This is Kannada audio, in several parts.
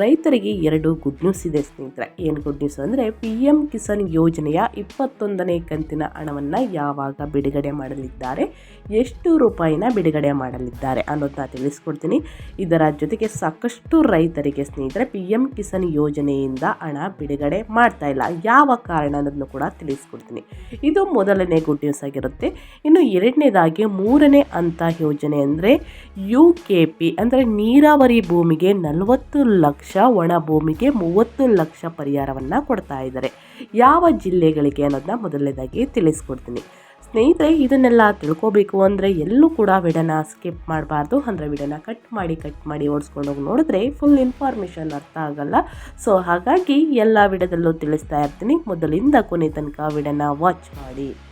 ರೈತರಿಗೆ ಎರಡು ಗುಡ್ ನ್ಯೂಸ್ ಇದೆ ಸ್ನೇಹಿತರೆ. ಏನು ಗುಡ್ ನ್ಯೂಸ್ ಅಂದರೆ ಪಿ ಎಂ ಕಿಸಾನ್ ಯೋಜನೆಯ ಇಪ್ಪತ್ತೊಂದನೇ ಕಂತಿನ ಹಣವನ್ನು ಯಾವಾಗ ಬಿಡುಗಡೆ ಮಾಡಲಿದ್ದಾರೆ, ಎಷ್ಟು ರೂಪಾಯಿನ ಬಿಡುಗಡೆ ಮಾಡಲಿದ್ದಾರೆ ಅನ್ನೋದನ್ನ ತಿಳಿಸ್ಕೊಡ್ತೀನಿ. ಇದರ ಜೊತೆಗೆ ಸಾಕಷ್ಟು ರೈತರಿಗೆ ಸ್ನೇಹಿತರೆ ಪಿ ಎಂ ಕಿಸಾನ್ ಯೋಜನೆಯಿಂದ ಹಣ ಬಿಡುಗಡೆ ಮಾಡ್ತಾ ಇಲ್ಲ. ಯಾವ ಕಾರಣ ಅನ್ನೋದನ್ನು ಕೂಡ ತಿಳಿಸ್ಕೊಡ್ತೀನಿ. ಇದು ಮೊದಲನೇ ಗುಡ್ ನ್ಯೂಸ್ ಆಗಿರುತ್ತೆ. ಇನ್ನು ಎರಡನೇದಾಗಿ ಮೂರನೇ ಹಂತ ಯೋಜನೆ ಅಂದರೆ ಯು ಕೆ ಪಿ ಅಂದರೆ ನೀರಾವರಿ ಭೂಮಿಗೆ ನಲವತ್ತು ಲಕ್ಷ ಒಣ ಭೂಮಿಗೆ ಮೂವತ್ತು ಲಕ್ಷ ಪರಿಹಾರವನ್ನು ಕೊಡ್ತಾ ಇದ್ದಾರೆ. ಯಾವ ಜಿಲ್ಲೆಗಳಿಗೆ ಅನ್ನೋದನ್ನ ಮೊದಲನೇದಾಗಿ ತಿಳಿಸ್ಕೊಡ್ತೀನಿ. ಸ್ನೇಹಿತರೆ, ಇದನ್ನೆಲ್ಲ ತಿಳ್ಕೊಬೇಕು ಅಂದರೆ ಎಲ್ಲೂ ಕೂಡ ವಿಡನ ಸ್ಕಿಪ್ ಮಾಡಬಾರ್ದು. ಅಂದರೆ ವಿಡನ ಕಟ್ ಮಾಡಿ ಕಟ್ ಮಾಡಿ ಓಡಿಸ್ಕೊಂಡು ಹೋಗಿ ನೋಡಿದ್ರೆ ಫುಲ್ ಇನ್ಫಾರ್ಮೇಷನ್ ಅರ್ಥ ಆಗಲ್ಲ. ಸೊ, ಹಾಗಾಗಿ ಎಲ್ಲ ವಿಡದಲ್ಲೂ ತಿಳಿಸ್ತಾ ಇರ್ತೀನಿ. ಮೊದಲಿಂದ ಕೊನೆ ತನಕ ವಿಡನ ವಾಚ್ ಮಾಡಿ.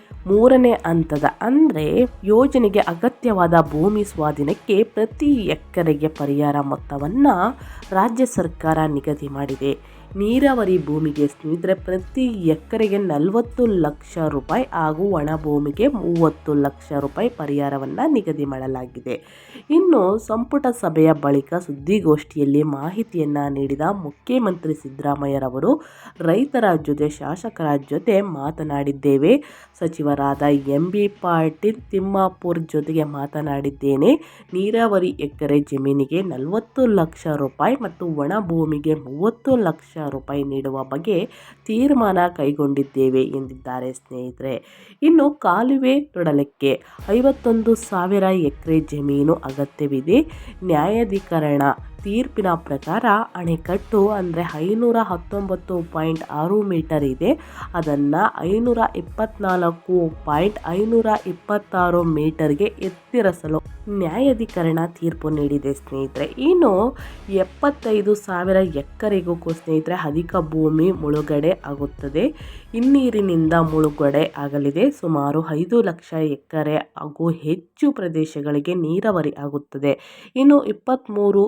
ಮೂರನೇ ಹಂತದ ಅಂದರೆ ಯೋಜನೆಗೆ ಅಗತ್ಯವಾದ ಭೂಮಿ ಸ್ವಾಧೀನಕ್ಕೆ ಪ್ರತಿ ಎಕರೆಗೆ ಪರಿಹಾರ ಮೊತ್ತವನ್ನು ರಾಜ್ಯ ಸರ್ಕಾರ ನಿಗದಿ ಮಾಡಿದೆ. ನೀರಾವರಿ ಭೂಮಿಗೆ ಸ್ನೇಹಿತರೆ, ಪ್ರತಿ ಎಕರೆಗೆ ನಲವತ್ತು ಲಕ್ಷ ರೂಪಾಯಿ ಹಾಗೂ ಒಣ ಭೂಮಿಗೆ ಮೂವತ್ತು ಲಕ್ಷ ರೂಪಾಯಿ ಪರಿಹಾರವನ್ನು ನಿಗದಿ ಮಾಡಲಾಗಿದೆ. ಇನ್ನು ಸಂಪುಟ ಸಭೆಯ ಬಳಿಕ ಸುದ್ದಿಗೋಷ್ಠಿಯಲ್ಲಿ ಮಾಹಿತಿಯನ್ನು ನೀಡಿದ ಮುಖ್ಯಮಂತ್ರಿ ಸಿದ್ದರಾಮಯ್ಯರವರು, ರೈತರ ಜೊತೆ ಶಾಸಕರ ಜೊತೆ ಮಾತನಾಡಿದ್ದೇವೆ. ಸಚಿವರಾದ ಎಂ ಬಿ ಪಾಟೀಲ್ ತಿಮ್ಮಾಪುರ್ ಜೊತೆಗೆ ಮಾತನಾಡಿದ್ದೇನೆ. ನೀರಾವರಿ ಎಕರೆ ಜಮೀನಿಗೆ ನಲವತ್ತು ಲಕ್ಷ ರೂಪಾಯಿ ಮತ್ತು ಒಣ ಭೂಮಿಗೆ ಮೂವತ್ತು ಲಕ್ಷ ರೂಪಾಯಿ ನೀಡುವ ಬಗ್ಗೆ ತೀರ್ಮಾನ ಕೈಗೊಂಡಿದ್ದೇವೆ ಎಂದಿದ್ದಾರೆ ಸ್ನೇಹಿತರೆ. ಇನ್ನು ಕಾಲುವೆ ತೊಡಲಕ್ಕೆ ಐವತ್ತೊಂದು ಸಾವಿರ ಎಕರೆ ಜಮೀನು ಅಗತ್ಯವಿದೆ. ನ್ಯಾಯಾಧಿಕರಣ ತೀರ್ಪಿನ ಪ್ರಕಾರ ಅಣೆಕಟ್ಟು ಅಂದರೆ ಐನೂರ ಹತ್ತೊಂಬತ್ತು ಪಾಯಿಂಟ್ ಆರು ಮೀಟರ್ ಇದೆ. ಅದನ್ನು ಐನೂರ ಇಪ್ಪತ್ನಾಲ್ಕು ಪಾಯಿಂಟ್ ಐನೂರ ಇಪ್ಪತ್ತಾರು ಮೀಟರ್ಗೆ ಎತ್ತಿರಸಲು ನ್ಯಾಯಾಧಿಕರಣ ತೀರ್ಪು ನೀಡಿದೆ ಸ್ನೇಹಿತರೆ. ಇನ್ನು ಎಪ್ಪತ್ತೈದು ಸಾವಿರ ಎಕರೆಗೂ ಸ್ನೇಹಿತರೆ, ಅಧಿಕ ಭೂಮಿ ಮುಳುಗಡೆ ಆಗುತ್ತದೆ. ಹಿನ್ನೀರಿನಿಂದ ಮುಳುಗಡೆ ಆಗಲಿದೆ. ಸುಮಾರು ಐದು ಲಕ್ಷ ಎಕರೆ ಹಾಗೂ ಹೆಚ್ಚು ಪ್ರದೇಶಗಳಿಗೆ ನೀರಾವರಿ ಆಗುತ್ತದೆ. ಇನ್ನು ಇಪ್ಪತ್ತ್ಮೂರು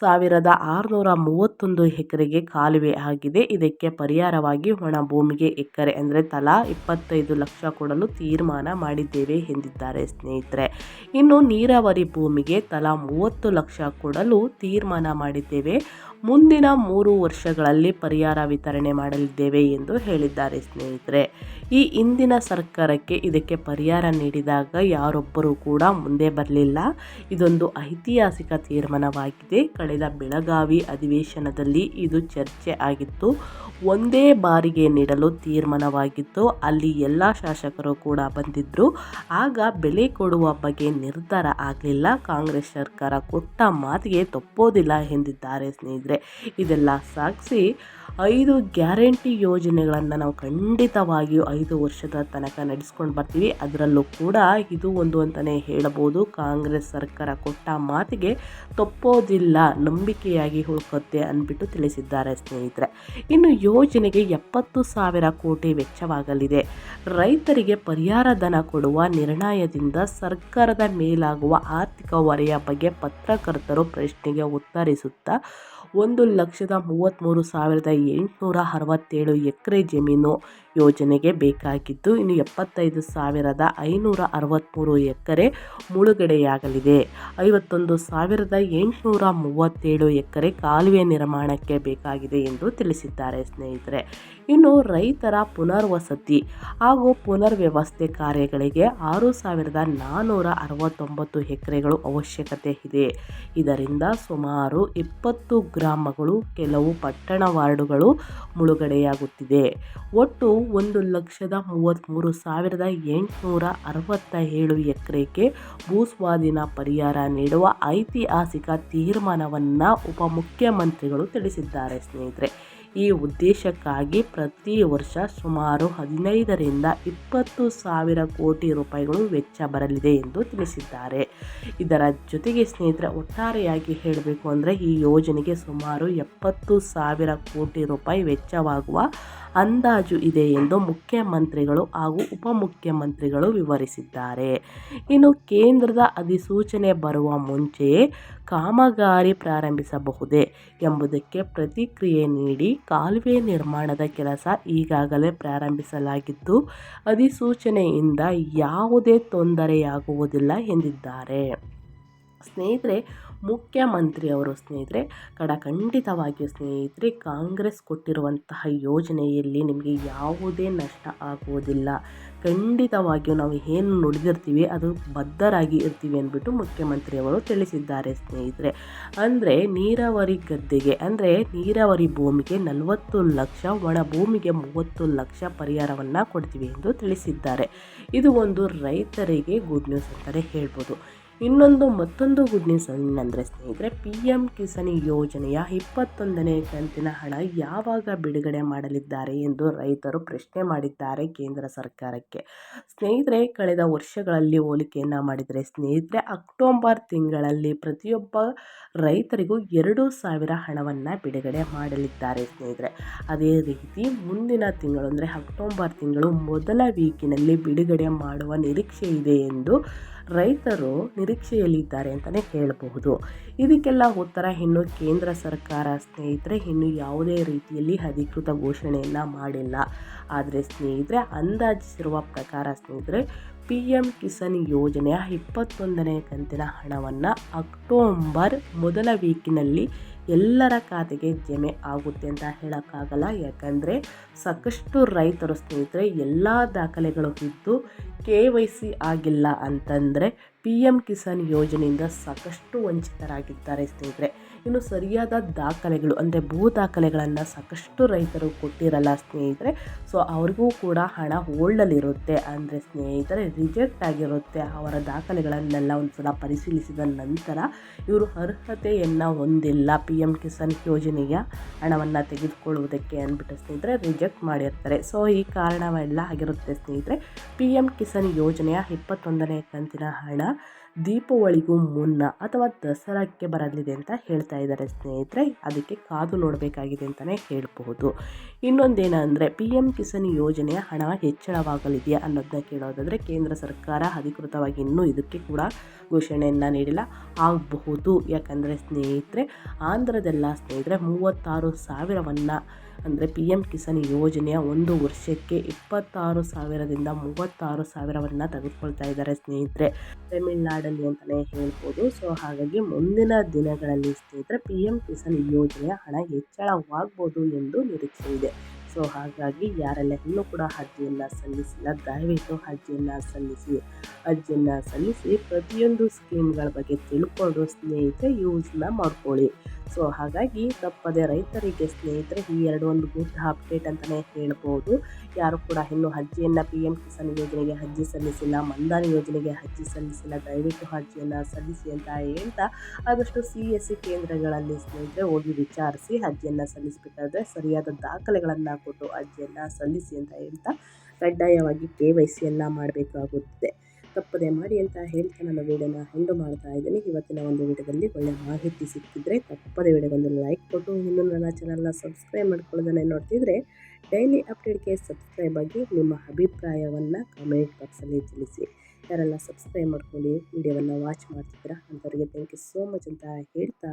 ಸಾವಿರದ ಆರುನೂರ ಮೂವತ್ತೊಂದು ಎಕರೆಗೆ ಕಾಲುವೆ ಆಗಿದೆ. ಇದಕ್ಕೆ ಪರಿಹಾರವಾಗಿ ಒಣ ಭೂಮಿಗೆ ಎಕರೆ ಅಂದರೆ ತಲಾ ಇಪ್ಪತ್ತೈದು ಲಕ್ಷ ಕೊಡಲು ತೀರ್ಮಾನ ಮಾಡಿದ್ದೇವೆ ಎಂದಿದ್ದಾರೆ ಸ್ನೇಹಿತರೆ. ಇನ್ನು ನೀರಾವರಿ ಭೂಮಿಗೆ ತಲಾ ಮೂವತ್ತು ಲಕ್ಷ ಕೊಡಲು ತೀರ್ಮಾನ ಮಾಡಿದ್ದೇವೆ. ಮುಂದಿನ ಮೂರು ವರ್ಷಗಳಲ್ಲಿ ಪರಿಹಾರ ವಿತರಣೆ ಮಾಡಲಿದ್ದೇವೆ ಎಂದು ಹೇಳಿದ್ದಾರೆ ಸ್ನೇಹಿತರೆ. ಈ ಹಿಂದಿನ ಸರ್ಕಾರಕ್ಕೆ ಇದಕ್ಕೆ ಪರಿಹಾರ ನೀಡಿದಾಗ ಯಾರೊಬ್ಬರೂ ಕೂಡ ಮುಂದೆ ಬರಲಿಲ್ಲ. ಇದೊಂದು ಐತಿಹಾಸಿಕ ತೀರ್ಮಾನವಾಗಿದೆ. ಕಳೆದ ಬೆಳಗಾವಿ ಅಧಿವೇಶನದಲ್ಲಿ ಇದು ಚರ್ಚೆ ಆಗಿತ್ತು. ಒಂದೇ ಬಾರಿಗೆ ನೀಡಲು ತೀರ್ಮಾನವಾಗಿತ್ತು. ಅಲ್ಲಿ ಎಲ್ಲ ಶಾಸಕರು ಕೂಡ ಬಂದಿದ್ದರು ಆಗ ಬೆಲೆ ಕೊಡುವ ಬಗ್ಗೆ ನಿರ್ಧಾರ ಆಗಲಿಲ್ಲ. ಕಾಂಗ್ರೆಸ್ ಸರ್ಕಾರ ಕೊಟ್ಟ ಮಾತಿಗೆ ತಪ್ಪೋದಿಲ್ಲ ಎಂದಿದ್ದಾರೆ ಸ್ನೇಹಿತರೆ. ಇದೆಲ್ಲ ಸಾಗಿಸಿ ಐದು ಗ್ಯಾರಂಟಿ ಯೋಜನೆಗಳನ್ನು ನಾವು ಖಂಡಿತವಾಗಿಯೂ ಐದು ವರ್ಷದ ತನಕ ನಡೆಸ್ಕೊಂಡು ಬರ್ತೀವಿ. ಅದರಲ್ಲೂ ಕೂಡ ಇದು ಒಂದು ಅಂತಲೇ ಹೇಳಬಹುದು ಕಾಂಗ್ರೆಸ್ ಸರ್ಕಾರ ಕೊಟ್ಟ ಮಾತಿಗೆ ತಪ್ಪೋದಿಲ್ಲ, ನಂಬಿಕೆಯಾಗಿ ಉಳ್ಕೊತ್ತೆ ಅಂದ್ಬಿಟ್ಟು ತಿಳಿಸಿದ್ದಾರೆ ಸ್ನೇಹಿತರೆ. ಇನ್ನು ಯೋಜನೆಗೆ ಎಪ್ಪತ್ತು ಸಾವಿರ ಕೋಟಿ ವೆಚ್ಚವಾಗಲಿದೆ. ರೈತರಿಗೆ ಪರಿಹಾರ ಧನ ಕೊಡುವ ನಿರ್ಣಯದಿಂದ ಸರ್ಕಾರದ ಮೇಲಾಗುವ ಆರ್ಥಿಕ ಹೊರೆಯ ಬಗ್ಗೆ ಪತ್ರಕರ್ತರು ಪ್ರಶ್ನೆಗೆ ಉತ್ತರಿಸುತ್ತಾ ಒಂದು ಲಕ್ಷದ ಮೂವತ್ತ್ಮೂರು ಸಾವಿರದ ಎಂಟುನೂರ ಅರವತ್ತೇಳು ಎಕರೆ ಜಮೀನು ಯೋಜನೆಗೆ ಬೇಕಾಗಿದ್ದು, ಇನ್ನು ಎಪ್ಪತ್ತೈದು ಸಾವಿರದ ಐನೂರ ಅರವತ್ತ್ಮೂರು ಎಕರೆ ಮುಳುಗಡೆಯಾಗಲಿದೆ. ಐವತ್ತೊಂದು ಸಾವಿರದ ಎಂಟುನೂರ ಮೂವತ್ತೇಳು ಎಕರೆ ಕಾಲುವೆ ನಿರ್ಮಾಣಕ್ಕೆ ಬೇಕಾಗಿದೆ ಎಂದು ತಿಳಿಸಿದ್ದಾರೆ ಸ್ನೇಹಿತರೆ. ಇನ್ನು ರೈತರ ಪುನರ್ವಸತಿ ಹಾಗೂ ಪುನರ್ವ್ಯವಸ್ಥೆ ಕಾರ್ಯಗಳಿಗೆ ಆರು ಸಾವಿರದ ನಾನ್ನೂರ ಅರವತ್ತೊಂಬತ್ತು ಎಕರೆಗಳು ಅವಶ್ಯಕತೆ ಇದೆ. ಇದರಿಂದ ಸುಮಾರು ಇಪ್ಪತ್ತು ಗ್ರಾಮಗಳು, ಕೆಲವು ಪಟ್ಟಣ ವಾರ್ಡುಗಳು ಮುಳುಗಡೆಯಾಗುತ್ತಿದೆ. ಒಟ್ಟು ಒಂದು ಲಕ್ಷದ ಮೂವತ್ತ್ಮೂರು ಸಾವಿರದ ಎಂಟುನೂರ ಅರವತ್ತ ಏಳು ಎಕರೆಗೆ ಭೂಸ್ವಾಧೀನ ಪರಿಹಾರ ನೀಡುವ ಐತಿಹಾಸಿಕ ತೀರ್ಮಾನವನ್ನು ಉಪಮುಖ್ಯಮಂತ್ರಿಗಳು ತಿಳಿಸಿದ್ದಾರೆ ಸ್ನೇಹಿತರೆ. ಈ ಉದ್ದೇಶಕ್ಕಾಗಿ ಪ್ರತಿ ವರ್ಷ ಸುಮಾರು ಹದಿನೈದರಿಂದ ಇಪ್ಪತ್ತು ಸಾವಿರ ಕೋಟಿ ರೂಪಾಯಿಗಳು ವೆಚ್ಚ ಬರಲಿದೆ ಎಂದು ತಿಳಿಸಿದ್ದಾರೆ. ಇದರ ಜೊತೆಗೆ ಸ್ನೇಹಿತರೆ, ಒಟ್ಟಾರೆಯಾಗಿ ಹೇಳಬೇಕು ಅಂದರೆ ಈ ಯೋಜನೆಗೆ ಸುಮಾರು ಎಪ್ಪತ್ತು ಸಾವಿರ ಕೋಟಿ ರೂಪಾಯಿ ವೆಚ್ಚವಾಗುವ ಅಂದಾಜು ಇದೆ ಎಂದು ಮುಖ್ಯಮಂತ್ರಿಗಳು ಹಾಗೂ ಉಪಮುಖ್ಯಮಂತ್ರಿಗಳು ವಿವರಿಸಿದ್ದಾರೆ. ಇನ್ನು ಕೇಂದ್ರದ ಅಧಿಸೂಚನೆ ಬರುವ ಮುಂಚೆಯೇ ಕಾಮಗಾರಿ ಪ್ರಾರಂಭಿಸಬಹುದೇ ಎಂಬುದಕ್ಕೆ ಪ್ರತಿಕ್ರಿಯೆ ನೀಡಿ ಕಾಲುವೆ ನಿರ್ಮಾಣದ ಕೆಲಸ ಈಗಾಗಲೇ ಪ್ರಾರಂಭಿಸಲಾಗಿದ್ದು, ಅಧಿಸೂಚನೆಯಿಂದ ಯಾವುದೇ ತೊಂದರೆಯಾಗುವುದಿಲ್ಲ ಎಂದಿದ್ದಾರೆ. ಸ್ನೇಹಿತರೆ ಮುಖ್ಯಮಂತ್ರಿಯವರು ಸ್ನೇಹಿತರೆ, ಕಡ ಖಂಡಿತವಾಗಿಯೂ ಸ್ನೇಹಿತರೆ, ಕಾಂಗ್ರೆಸ್ ಕೊಟ್ಟಿರುವಂತಹ ಯೋಜನೆಯಲ್ಲಿ ನಿಮಗೆ ಯಾವುದೇ ನಷ್ಟ ಆಗುವುದಿಲ್ಲ. ಖಂಡಿತವಾಗಿಯೂ ನಾವು ಏನು ನುಡಿದಿರ್ತೀವಿ, ಅದು ಬದ್ಧರಾಗಿ ಇರ್ತೀವಿ ಅಂದ್ಬಿಟ್ಟು ಮುಖ್ಯಮಂತ್ರಿಯವರು ತಿಳಿಸಿದ್ದಾರೆ ಸ್ನೇಹಿತರೆ. ಅಂದರೆ ನೀರಾವರಿ ಗದ್ದೆಗೆ, ಅಂದರೆ ನೀರಾವರಿ ಭೂಮಿಗೆ ನಲವತ್ತು ಲಕ್ಷ, ಒಣ ಭೂಮಿಗೆ ಮೂವತ್ತು ಲಕ್ಷ ಪರಿಹಾರವನ್ನು ಕೊಡ್ತೀವಿ ಎಂದು ತಿಳಿಸಿದ್ದಾರೆ. ಇದು ಒಂದು ರೈತರಿಗೆ ಗುಡ್ ನ್ಯೂಸ್ ಅಂತಲೇ ಹೇಳ್ಬೋದು. ಇನ್ನೊಂದು ಮತ್ತೊಂದು ಗುಡ್ ನ್ಯೂಸ್ ಏನಂದರೆ ಸ್ನೇಹಿತರೆ ಪಿ ಎಂ ಕಿಸಾನ್ ಯೋಜನೆಯ ಇಪ್ಪತ್ತೊಂದನೇ ಕಂತಿನ ಹಣ ಯಾವಾಗ ಬಿಡುಗಡೆ ಮಾಡಲಿದ್ದಾರೆ ಎಂದು ರೈತರು ಪ್ರಶ್ನೆ ಮಾಡಿದ್ದಾರೆ ಕೇಂದ್ರ ಸರ್ಕಾರಕ್ಕೆ. ಸ್ನೇಹಿತರೆ, ಕಳೆದ ವರ್ಷಗಳಲ್ಲಿ ಹೋಲಿಕೆಯನ್ನು ಮಾಡಿದರೆ ಸ್ನೇಹಿತರೆ, ಅಕ್ಟೋಬರ್ ತಿಂಗಳಲ್ಲಿ ಪ್ರತಿಯೊಬ್ಬ ರೈತರಿಗೂ ಎರಡು ಸಾವಿರ ಹಣವನ್ನು ಬಿಡುಗಡೆ ಮಾಡಲಿದ್ದಾರೆ ಸ್ನೇಹಿತರೆ. ಅದೇ ರೀತಿ ಮುಂದಿನ ತಿಂಗಳು ಅಂದರೆ ಅಕ್ಟೋಬರ್ ತಿಂಗಳು ಮೊದಲ ವೀಕಿನಲ್ಲಿ ಬಿಡುಗಡೆ ಮಾಡುವ ನಿರೀಕ್ಷೆ ಇದೆ ಎಂದು ರೈತರು ನಿರೀಕ್ಷೆಯಲ್ಲಿದ್ದಾರೆ ಅಂತಲೇ ಹೇಳಬಹುದು ಇದಕ್ಕೆಲ್ಲ ಉತ್ತರ ಇನ್ನು ಕೇಂದ್ರ ಸರ್ಕಾರ ಸ್ನೇಹಿತರೆ, ಇನ್ನು ಯಾವುದೇ ರೀತಿಯಲ್ಲಿ ಅಧಿಕೃತ ಘೋಷಣೆಯನ್ನು ಮಾಡಿಲ್ಲ. ಆದರೆ ಸ್ನೇಹಿತರೆ, ಅಂದಾಜಿಸಿರುವ ಪ್ರಕಾರ ಸ್ನೇಹಿತರೆ ಪಿ ಎಂ ಕಿಸಾನ್ ಯೋಜನೆಯ ಇಪ್ಪತ್ತೊಂದನೇ ಕಂತಿನ ಹಣವನ್ನು ಅಕ್ಟೋಬರ್ ಮೊದಲ ವೀಕಿನಲ್ಲಿ ಎಲ್ಲರ ಖಾತೆಗೆ ಜಮೆ ಆಗುತ್ತೆ ಅಂತ ಹೇಳೋಕ್ಕಾಗಲ್ಲ. ಯಾಕಂದರೆ ಸಾಕಷ್ಟು ರೈತರು ಸ್ನೇಹಿತರೆ, ಎಲ್ಲ ದಾಖಲೆಗಳು ಇದ್ದು ಕೆ ವೈ ಸಿ ಆಗಿಲ್ಲ ಅಂತಂದರೆ ಪಿ ಎಂ ಕಿಸಾನ್ ಯೋಜನೆಯಿಂದ ಸಾಕಷ್ಟು ವಂಚಿತರಾಗಿದ್ದಾರೆ ಸ್ನೇಹಿತರೆ. ಇನ್ನು ಸರಿಯಾದ ದಾಖಲೆಗಳು, ಅಂದರೆ ಭೂ ದಾಖಲೆಗಳನ್ನು ಸಾಕಷ್ಟು ರೈತರು ಕೊಟ್ಟಿರಲ್ಲ ಸ್ನೇಹಿತರೆ. ಸೊ ಅವ್ರಿಗೂ ಕೂಡ ಹಣ ಹೋಲ್ಡಲ್ಲಿರುತ್ತೆ ಅಂದರೆ ಸ್ನೇಹಿತರೆ ರಿಜೆಕ್ಟ್ ಆಗಿರುತ್ತೆ ಅವರ ದಾಖಲೆಗಳನ್ನೆಲ್ಲ ಒಂದು ಸಲ ಪರಿಶೀಲಿಸಿದ ನಂತರ ಇವರು ಅರ್ಹತೆಯನ್ನು ಹೊಂದಿಲ್ಲ. ಪಿ ಎಂ ಕಿಸಾನ್ ಯೋಜನೆಯ ಹಣವನ್ನು ತೆಗೆದುಕೊಳ್ಳುವುದಕ್ಕೆ ಅಂದ್ಬಿಟ್ಟು ಸ್ನೇಹಿತರೆ ರಿಜೆಕ್ಟ್ ಮಾಡಿರ್ತಾರೆ. ಸೊ ಈ ಕಾರಣವೆಲ್ಲ ಆಗಿರುತ್ತೆ ಸ್ನೇಹಿತರೆ. ಪಿ ಎಂ ಕಿಸಾನ್ ಯೋಜನೆಯ ಇಪ್ಪತ್ತೊಂದನೇ ಕಂತಿನ ಹಣ ದೀಪಾವಳಿಗೂ ಮುನ್ನ ಅಥವಾ ದಸರಾಕ್ಕೆ ಬರಲಿದೆ ಅಂತ ಹೇಳ್ತಾ ಇದ್ದಾರೆ ಸ್ನೇಹಿತರೆ, ಅದಕ್ಕೆ ಕಾದು ನೋಡಬೇಕಾಗಿದೆ ಅಂತಲೇ ಹೇಳಬಹುದು. ಇನ್ನೊಂದೇನೆಂದರೆ, ಪಿ ಎಂ ಕಿಸಾನ್ ಯೋಜನೆಯ ಹಣ ಹೆಚ್ಚಳವಾಗಲಿದೆಯಾ ಅನ್ನೋದನ್ನ ಕೇಳೋದಾದರೆ, ಕೇಂದ್ರ ಸರ್ಕಾರ ಅಧಿಕೃತವಾಗಿ ಇನ್ನೂ ಇದಕ್ಕೆ ಕೂಡ ಘೋಷಣೆಯನ್ನು ನೀಡಿಲ್ಲ. ಆಗಬಹುದು. ಯಾಕಂದರೆ ಸ್ನೇಹಿತರೆ, ಆಂಧ್ರದೆಲ್ಲ ಸ್ನೇಹಿತರೆ, ಮೂವತ್ತಾರು ಸಾವಿರವನ್ನು ಅಂದರೆ ಪಿ ಎಂ ಕಿಸಾನ್ ಯೋಜನೆಯ ಒಂದು ವರ್ಷಕ್ಕೆ ಇಪ್ಪತ್ತಾರು ಸಾವಿರದಿಂದ ಮೂವತ್ತಾರು ಸಾವಿರವನ್ನು ತೆಗೆದುಕೊಳ್ತಾ ಇದ್ದಾರೆ ಸ್ನೇಹಿತರೆ. ತಮಿಳ್ನಾಡಲ್ಲಿ ಅಂತಲೇ ಹೇಳ್ಬೋದು. ಸೊ ಹಾಗಾಗಿ ಮುಂದಿನ ದಿನಗಳಲ್ಲಿ ಸ್ನೇಹಿತರೆ ಪಿ ಎಂ ಕಿಸಾನ್ ಯೋಜನೆಯ ಹಣ ಹೆಚ್ಚಳವಾಗ್ಬೋದು ಎಂದು ನಿರೀಕ್ಷೆ ಇದೆ. ಸೊ ಹಾಗಾಗಿ ಯಾರೆಲ್ಲ ಇನ್ನೂ ಕೂಡ ಅರ್ಜಿಯನ್ನು ಸಲ್ಲಿಸಿಲ್ಲ ದಯವಿಟ್ಟು ಅರ್ಜಿಯನ್ನು ಸಲ್ಲಿಸಿ ಅರ್ಜಿಯನ್ನು ಸಲ್ಲಿಸಿ ಪ್ರತಿಯೊಂದು ಸ್ಕೀಮ್ಗಳ ಬಗ್ಗೆ ತಿಳ್ಕೊಂಡು ಸ್ನೇಹಿತರೆ ಯೂಸ್ನ ಮಾಡ್ಕೊಳ್ಳಿ. ಸೊ ಹಾಗಾಗಿ ತಪ್ಪದೆ ರೈತರಿಗೆ ಸ್ನೇಹಿತರೆ ಈ ಎರಡು ಒಂದು ಗುಡ್ ಅಪ್ಡೇಟ್ ಅಂತಲೇ ಹೇಳ್ಬೋದು. ಯಾರು ಕೂಡ ಇನ್ನೂ ಅರ್ಜಿಯನ್ನು ಪಿ ಎಂ ಕಿಸಾನ್ ಯೋಜನೆಗೆ ಅರ್ಜಿ ಸಲ್ಲಿಸಿಲ್ಲ ಮಂದಾನ ಯೋಜನೆಗೆ ಅರ್ಜಿ ಸಲ್ಲಿಸಿಲ್ಲ, ದಯವಿಟ್ಟು ಅರ್ಜಿಯನ್ನು ಸಲ್ಲಿಸಿ ಅಂತ ಹೇಳ್ತಾ ಆದಷ್ಟು ಸಿ ಎಸ್ ಸಿ ಕೇಂದ್ರಗಳಲ್ಲಿ ಸ್ನೇಹಿತರೆ ಹೋಗಿ ವಿಚಾರಿಸಿ ಅರ್ಜಿಯನ್ನು ಸಲ್ಲಿಸಬೇಕಾದ್ರೆ ಸರಿಯಾದ ದಾಖಲೆಗಳನ್ನು ಕೊಟ್ಟು ಎಲ್ಲ ಸಲ್ಲಿಸಿ ಅಂತ ಹೇಳ್ತಾ ಕಡ್ಡಾಯವಾಗಿ ಕೆ ವೈ ಸಿ ಎಲ್ಲ ಮಾಡಬೇಕಾಗುತ್ತೆ ತಪ್ಪದೆ ಮಾಡಿ ಅಂತ ಹೇಳ್ತಾ ನನ್ನ ವೀಡಿಯೋನ ಹೆಂಡು ಮಾಡ್ತಾ ಇದ್ದೀನಿ. ಇವತ್ತಿನ ಒಂದು ವಿಡಿಯೋದಲ್ಲಿ ಒಳ್ಳೆ ಮಾಹಿತಿ ಸಿಕ್ಕಿದ್ರೆ ತಪ್ಪದೆ ವಿಡಿಯೋಗೊಂದು ಲೈಕ್ ಕೊಟ್ಟು, ಇನ್ನೂ ನನ್ನ ಚಾನಲ್ನ ಸಬ್ಸ್ಕ್ರೈಬ್ ಮಾಡ್ಕೊಳ್ಳೋದನ್ನೇ ನೋಡ್ತಿದ್ರೆ ಡೈಲಿ ಅಪ್ಡೇಟ್ಗೆ ಸಬ್ಸ್ಕ್ರೈಬ್ ಆಗಿ ನಿಮ್ಮ ಅಭಿಪ್ರಾಯವನ್ನು ಕಮೆಂಟ್ ಬಾಕ್ಸಲ್ಲಿ ತಿಳಿಸಿ. ಯಾರೆಲ್ಲ ಸಬ್ಸ್ಕ್ರೈಬ್ ಮಾಡ್ಕೊಂಡು ವಿಡಿಯೋವನ್ನು ವಾಚ್ ಮಾಡ್ತಿದ್ದೀರಾ ಅಂಥವ್ರಿಗೆ ಥ್ಯಾಂಕ್ ಯು ಸೋ ಮಚ್ ಅಂತ ಹೇಳ್ತಾ